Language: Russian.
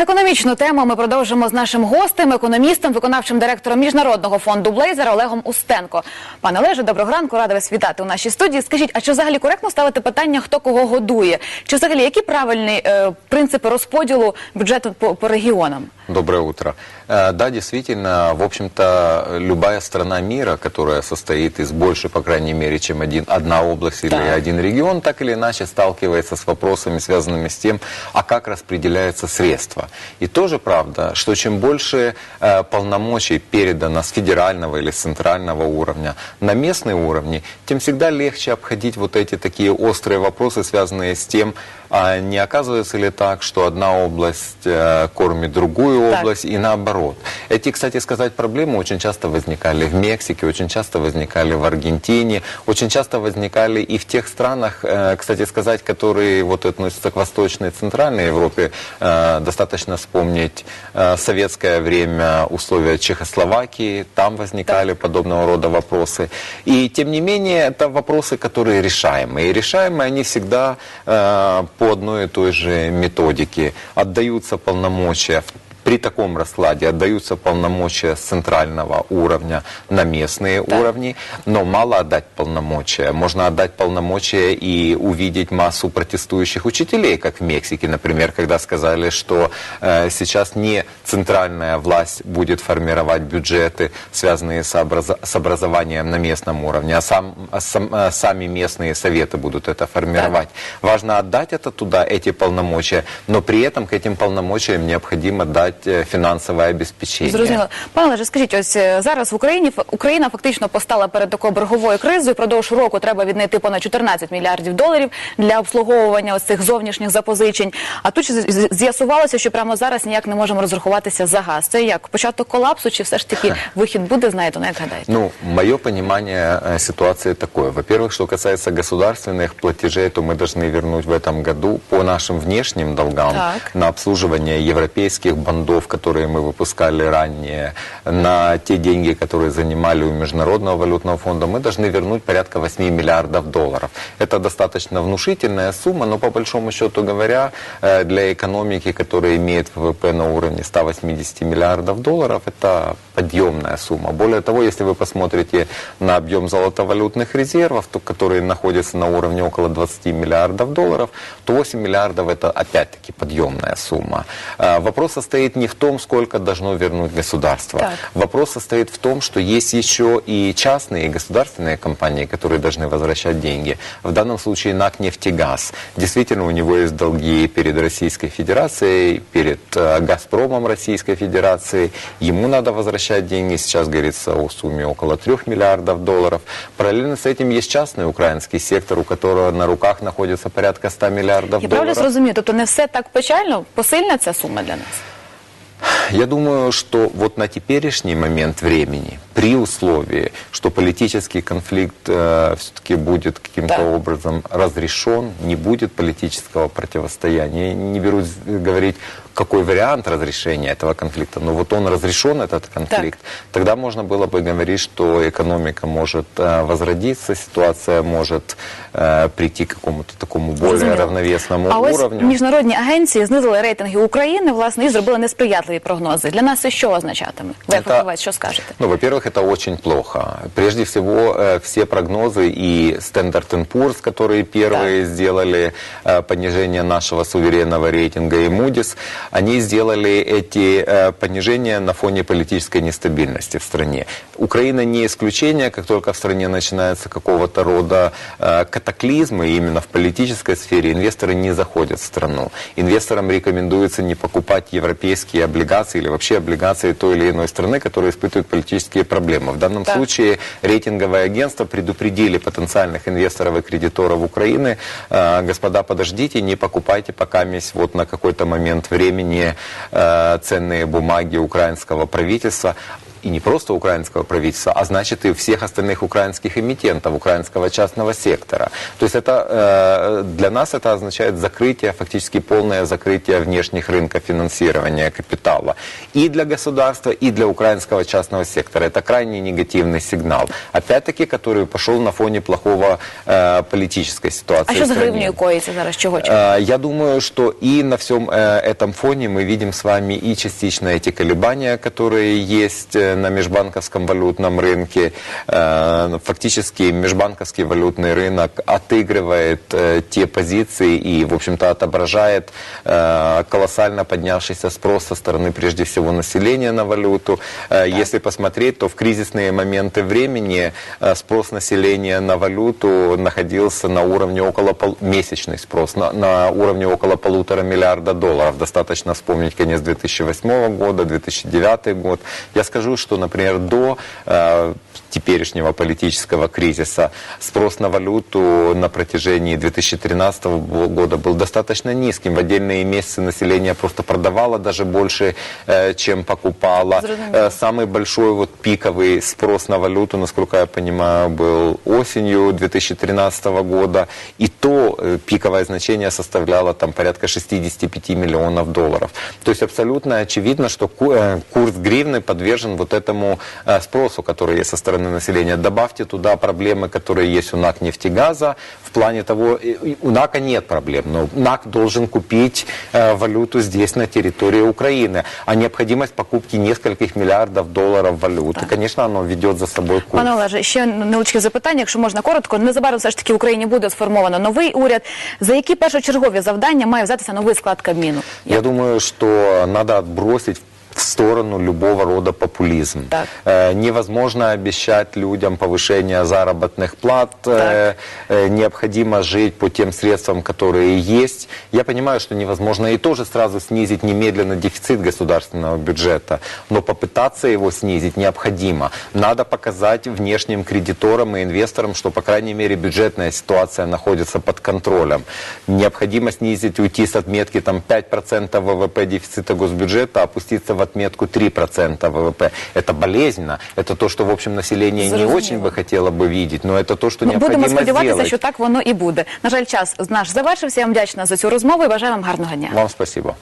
Економічну тему ми продовжимо з нашим гостем, економістом, виконавчим директором міжнародного фонду Блейзер Олегом Устенко. Пане Олеже, доброго ранку, рада вас вітати у нашій студії. Скажіть, а чи взагалі коректно ставити питання, хто кого годує? Чи взагалі які правильні е, принципи розподілу бюджету по, по регіонам? Доброе утро. Э, Да, действительно, в общем-то, любая страна мира, которая состоит из больше, по крайней мере, чем один, одна область или Так. один регион, так или иначе сталкивается с вопросами, связанными с тем, а как распределяются средства. И тоже правда, что чем больше э, полномочий передано с федерального или с центрального уровня на местные уровни, тем всегда легче обходить вот эти такие острые вопросы, связанные с тем, а не оказывается ли так, что одна область э, кормит другую Так. область и наоборот. Эти, кстати сказать, проблемы очень часто возникали в Мексике, очень часто возникали в Аргентине, очень часто возникали и в тех странах, э, кстати сказать, которые вот относятся к Восточной и Центральной Европе. Э, Достаточно вспомнить э, советское время условия Чехословакии, там возникали подобного рода вопросы. И тем не менее, это вопросы, которые решаемы. И решаемы они всегда по одной и той же методике. Отдаются полномочия в при таком раскладе отдаются полномочия с центрального уровня на местные Так. уровни, но мало отдать полномочия. Можно отдать полномочия и увидеть массу протестующих учителей, как в Мексике, например, когда сказали, что э, сейчас не центральная власть будет формировать бюджеты, связанные с, образо- с образованием на местном уровне, а, сам, а сам- а сами местные советы будут это формировать. Важно отдать это туда, эти полномочия, но при этом к этим полномочиям необходимо дать э, финансовое обеспечение. Зрозуміло. Пане Олеже, скажіть, ось е, зараз в Україні ф- Україна фактично постала перед такою борговою кризою. Продовж року треба віднайти понад 14 мільярдів доларів для обслуговування ось цих зовнішніх запозичень. А тут з- з- з'ясувалося, що прямо зараз ніяк не можемо розрахуватися за газ. Це як початок колапсу, чи все ж таки вихід буде? Знаєте, ну як гадаєте? Ну, мое понимание э, ситуации такое. Во-первых, что касается государственных платежей, то мы должны вернуть в этом году по нашим внешним долгам Так. на обслуживание европейских бандов, которые мы выпускали ранее, на те деньги, которые занимали у Международного валютного фонда, мы должны вернуть порядка 8 миллиардов долларов. Это достаточно внушительная сумма, но по большому счету говоря, э, для экономики, которая имеет ВВП на уровне 180 миллиардов долларов, это подъемная сумма. Более того, если вы посмотрите на объем золотовалютных резервов, то, которые находятся на уровне около 20 миллиардов долларов, то 8 миллиардов это опять-таки подъемная сумма. А, Вопрос состоит не в том, сколько должно вернуть государство. Так. Вопрос состоит в том, что есть еще и частные, и государственные компании, которые должны возвращать деньги. В данном случае НАК «Нефтегаз». Действительно, у него есть долги перед Российской Федерацией, перед э, «Газпромом» Российской Федерации. Ему надо возвращать деньги. Сейчас говорится о сумме около 3 миллиардов долларов. Параллельно с этим есть частный украинский сектор, у которого на руках находится порядка 100 миллиардов Я правильно долларов. зрозумію? Тобто не все так печально, посильна ця сума для нас. Я думаю, что вот на теперешний момент времени, при условии, что политический конфликт все-таки будет каким-то Да. образом разрешен, не будет политического противостояния. Я не берусь говорить, какой вариант разрешения этого конфликта, но вот он разрешен, этот конфликт, тогда можно было бы говорить, что экономика может э, возродиться, ситуация может э, прийти к какому-то такому более Зрозуміло. равновесному А ось уровню. міжнародні агенції знизили рейтинги України, власне, і зробили несприятливі прогнози. Для нас це що означатиме? Ви як Це- фахівець, що скажете? Ну, во-первых, это очень плохо. Прежде всего, э, все прогнозы и Standard Poor's, которые первые сделали э, понижение нашего суверенного рейтинга, и Moody's, они сделали эти э, понижения на фоне политической нестабильности в стране. Украина не исключение, как только в стране начинается какого-то рода катаклизмы, именно в политической сфере инвесторы не заходят в страну. Инвесторам рекомендуется не покупать европейские облигации или вообще облигации той или иной страны, которые испытывают политические проблемы. В данном Так. случае рейтинговые агентства предупредили потенциальных инвесторов и кредиторов Украины, э, господа, подождите, не покупайте пока месть вот на какой-то момент времени э, ценные бумаги украинского правительства. И не просто украинского правительства, а значит и всех остальных украинских эмитентов, украинского частного сектора. То есть это э, для нас это означает закрытие, фактически полное закрытие внешних рынков финансирования капитала и для государства, и для украинского частного сектора. Это крайне негативный сигнал. Опять-таки, который пошел на фоне плохого э, политической ситуации. А що в з стране. гривнею коїться зараз? Чого чекати? Э, Я думаю, что и на всем этом фоне мы видим с вами и частично эти колебания, которые есть на межбанковском валютном рынке. Э, Фактически межбанковский валютный рынок отыгрывает э, те позиции и, в общем-то, отображает э, колоссально поднявшийся спрос со стороны, прежде всего, населения на валюту. Если посмотреть, то в кризисные моменты времени спрос населения на валюту находился на уровне около пол- месячный спрос на, на уровне около полутора миллиарда долларов. Достаточно вспомнить конец 2008 года, 2009 год. Я скажу, что, например, до э, теперешнего политического кризиса спрос на валюту на протяжении 2013 года был достаточно низким. В отдельные месяцы население просто продавало даже больше, э, чем покупало. Зрозуміло. Э, Самый большой вот пиковый спрос на валюту, насколько я понимаю, был осенью 2013 года. И то э, пиковое значение составляло там порядка 65 миллионов долларов. То есть абсолютно очевидно, что ку- курс гривны подвержен вот этому спросу, который есть со стороны населения. Добавьте туда проблемы, которые есть у НАК нефтегаза. В плане того, э, и у НАКа нет проблем, но НАК должен купить э, валюту здесь, на территории Украины. А необходимость покупки нескольких миллиардов долларов валюты, конечно, оно ведет за собой курс. Пане Олеже, ще невеличке запитання, якщо можна коротко. Незабаром все ж таки в Україні буде сформовано новий уряд. За які першочергові завдання має взятися новий склад Кабміну? Я думаю, что надо отбросить в сторону любого рода популизм. Так. Э, невозможно обещать людям повышение заработных плат. Э, э, необходимо жить по тем средствам, которые есть. Я понимаю, что невозможно и тоже сразу снизить немедленно дефицит государственного бюджета, но попытаться его снизить необходимо. Надо показать внешним кредиторам и инвесторам, что, по крайней мере, бюджетная ситуация находится под контролем. Необходимо снизить, уйти с отметки там, 5% ВВП дефицита госбюджета, опуститься в отметку 3% ВВП. Это болезненно. Это то, что, в общем, население не Зрозуміло. очень бы хотело бы видеть, но это то, что Ну, необходимо будемо сподіватися, сделать. що так воно і буде. На жаль, час наш завершився. Я вам вдячна за цю розмову і бажаю вам гарного дня. Вам спасибо.